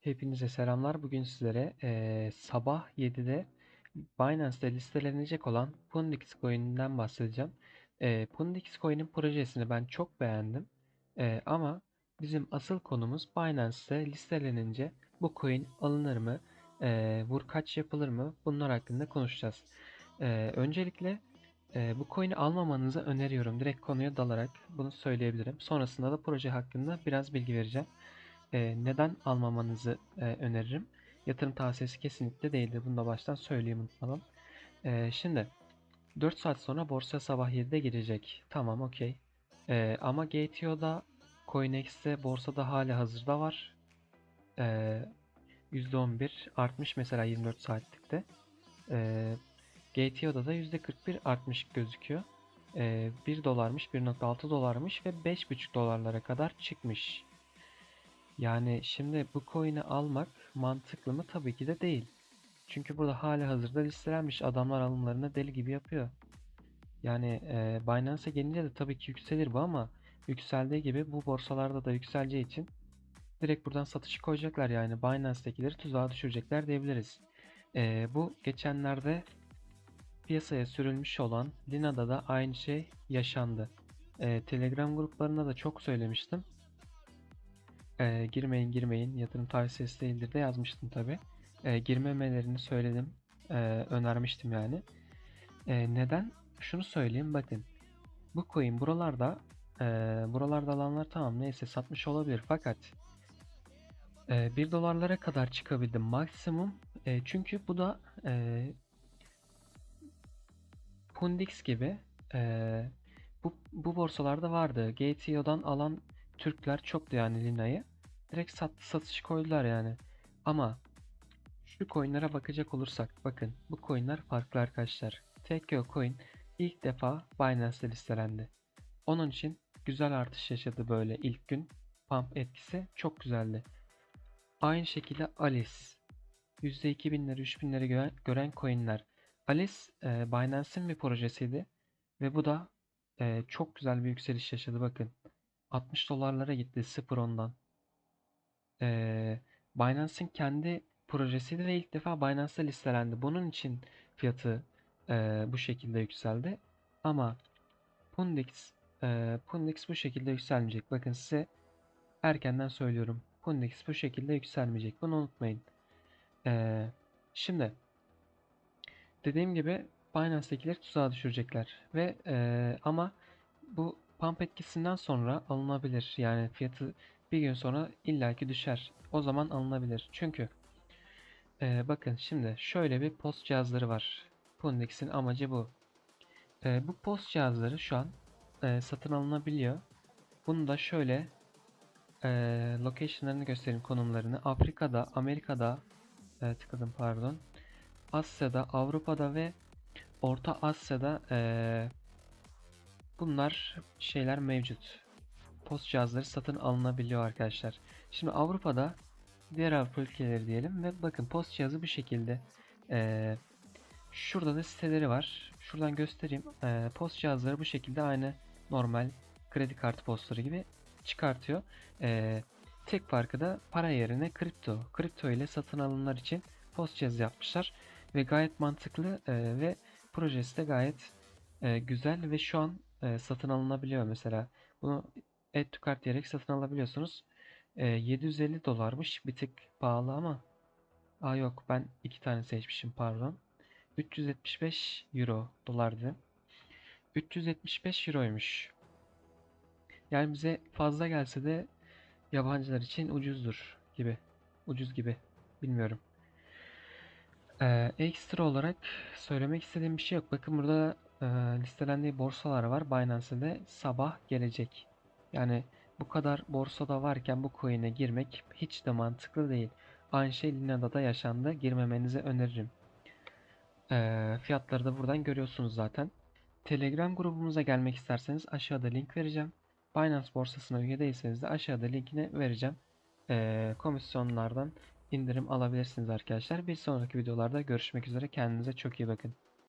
Hepinize selamlar. Bugün sizlere eee, sabah 7'de Binance'de listelenecek olan Pundix Coin'inden bahsedeceğim. Eee Pundix Coin'in projesini ben çok beğendim. Eee, ama bizim asıl konumuz Binance'de listelenince bu coin alınır mı? Eee vur kaç yapılır mı? Bunlar hakkında konuşacağız. Eee, öncelikle eee, bu coin'i almamanızı öneriyorum. Direkt konuya dalarak bunu söyleyebilirim. Sonrasında da proje hakkında biraz bilgi vereceğim. Ee, neden almamanızı e, öneririm? Yatırım tavsiyesi kesinlikle değildir. Bunu da baştan söyleyeyim unutmadan. Ee, şimdi 4 saat sonra borsa sabah 7'de girecek. Tamam okey. Ee, ama GTO'da CoinEx'te borsada hali hazırda var. Ee, %11 artmış mesela 24 saatlikte. Ee, GTO'da da %41 artmış gözüküyor. Ee, 1 dolarmış, 1.6 dolarmış ve 5.5 dolarlara kadar çıkmış. Yani şimdi bu coin'i almak mantıklı mı? Tabii ki de değil. Çünkü burada hali hazırda listelenmiş adamlar alımlarını deli gibi yapıyor. Yani e, Binance'e gelince de tabii ki yükselir bu ama yükseldiği gibi bu borsalarda da yükseleceği için direkt buradan satışı koyacaklar yani Binance'tekileri tuzağa düşürecekler diyebiliriz. E, bu geçenlerde piyasaya sürülmüş olan Lina'da da aynı şey yaşandı. E, Telegram gruplarında da çok söylemiştim. Ee, girmeyin girmeyin yatırım tavsiyesi değildir de yazmıştım tabi. girmemelerini söyledim. Ee, önermiştim yani. Ee, neden? Şunu söyleyeyim bakın. Bu coin buralarda e, buralarda alanlar tamam neyse satmış olabilir fakat e, 1 dolarlara kadar çıkabildim maksimum. E, çünkü bu da e, Pundix gibi e, bu, bu borsalarda vardı. GTO'dan alan Türkler çoktu yani Lina'yı. Direkt sat, satış koydular yani. Ama şu coinlere bakacak olursak bakın bu coinler farklı arkadaşlar. TKO coin ilk defa Binance'de listelendi. Onun için güzel artış yaşadı böyle ilk gün. Pump etkisi çok güzeldi. Aynı şekilde Alice. %2000'leri 3000'leri gören, gören coinler. Alice e, Binance'in bir projesiydi. Ve bu da e, çok güzel bir yükseliş yaşadı bakın. 60 dolarlara gitti 0.10'dan. Ee, Binance'in kendi projesiydi ve ilk defa Binance'da listelendi. Bunun için fiyatı e, bu şekilde yükseldi. Ama Pundix e, Pundix bu şekilde yükselmeyecek. Bakın size erkenden söylüyorum. Pundix bu şekilde yükselmeyecek. Bunu unutmayın. E, şimdi dediğim gibi Binance'dekileri tuzağa düşürecekler. Ve e, ama bu pump etkisinden sonra alınabilir. Yani fiyatı bir gün sonra illaki düşer. O zaman alınabilir. Çünkü e, bakın şimdi şöyle bir post cihazları var. Pundex'in amacı bu. E, bu post cihazları şu an e, satın alınabiliyor. Bunu da şöyle e, location'larını göstereyim konumlarını. Afrika'da, Amerika'da e, tıkladım pardon. Asya'da, Avrupa'da ve Orta Asya'da e, bunlar şeyler mevcut post cihazları satın alınabiliyor arkadaşlar. Şimdi Avrupa'da diğer Avrupa ülkeleri diyelim ve bakın post cihazı bu şekilde. Ee, şurada da siteleri var. Şuradan göstereyim. Ee, post cihazları bu şekilde aynı normal kredi kartı postları gibi çıkartıyor. Ee, tek farkı da para yerine kripto. Kripto ile satın alımlar için post cihazı yapmışlar ve gayet mantıklı e, ve projesi de gayet e, güzel ve şu an e, satın alınabiliyor mesela. Bunu Add to Cart diyerek satın alabiliyorsunuz. E, 750 dolarmış. Bir tık pahalı ama. Aa yok ben iki tane seçmişim pardon. 375 euro dolardı. 375 euroymuş. Yani bize fazla gelse de yabancılar için ucuzdur gibi. Ucuz gibi. Bilmiyorum. Ee, ekstra olarak söylemek istediğim bir şey yok. Bakın burada e, listelendiği borsalar var. Binance'de sabah gelecek. Yani bu kadar borsada varken bu coin'e girmek hiç de mantıklı değil. Aynı şey Lina'da da yaşandı. Girmemenizi öneririm. Ee, fiyatları da buradan görüyorsunuz zaten. Telegram grubumuza gelmek isterseniz aşağıda link vereceğim. Binance borsasına üye değilseniz de aşağıda linkini vereceğim. Ee, komisyonlardan indirim alabilirsiniz arkadaşlar. Bir sonraki videolarda görüşmek üzere. Kendinize çok iyi bakın.